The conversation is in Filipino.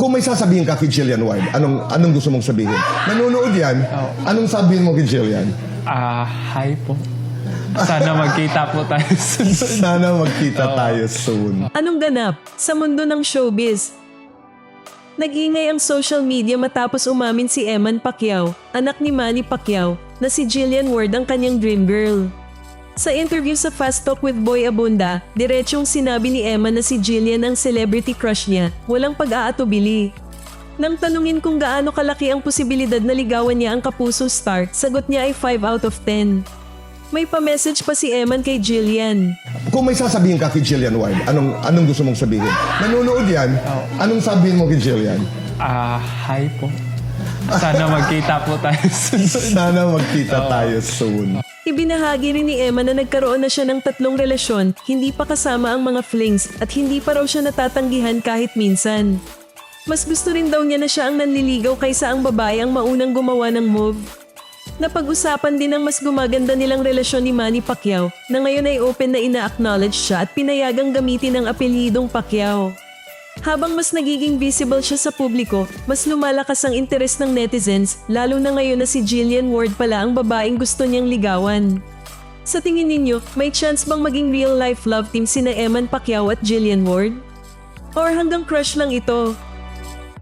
Kung may sasabihin ka kay Jillian Ward, anong anong gusto mong sabihin? Nanonood yan. Anong sabihin mo kay Jillian? Ah, hi po. Sana magkita po tayo sunod. Sana magkita tayo soon. Anong ganap sa mundo ng showbiz? Nag-ingay ang social media matapos umamin si Eman Pacquiao, anak ni Manny Pacquiao, na si Jillian Ward ang kanyang dream girl. Sa interview sa Fast Talk with Boy Abunda, diretsong sinabi ni Emma na si Jillian ang celebrity crush niya, walang pag-aatubili. Nang tanungin kung gaano kalaki ang posibilidad na ligawan niya ang kapuso star, sagot niya ay 5 out of 10. May pa-message pa si Eman kay Jillian. Kung may sasabihin ka kay Jillian Ward, anong anong gusto mong sabihin? Nanonood yan. Anong sabihin mo kay Jillian? Ah, hi po. Sana magkita po tayo sunod. Sana magkita tayo soon. Ibinahagi rin ni Emma na nagkaroon na siya ng tatlong relasyon, hindi pa kasama ang mga flings at hindi pa raw siya natatanggihan kahit minsan. Mas gusto rin daw niya na siya ang nanliligaw kaysa ang babae ang maunang gumawa ng move. Napag-usapan din ang mas gumaganda nilang relasyon ni Manny Pacquiao na ngayon ay open na ina-acknowledge siya at pinayagang gamitin ang apelyidong Pacquiao. Habang mas nagiging visible siya sa publiko, mas lumalakas ang interes ng netizens lalo na ngayon na si Jillian Ward pala ang babaeng gusto niyang ligawan. Sa tingin ninyo, may chance bang maging real-life love team sina Eman Pacquiao at Jillian Ward? Or hanggang crush lang ito?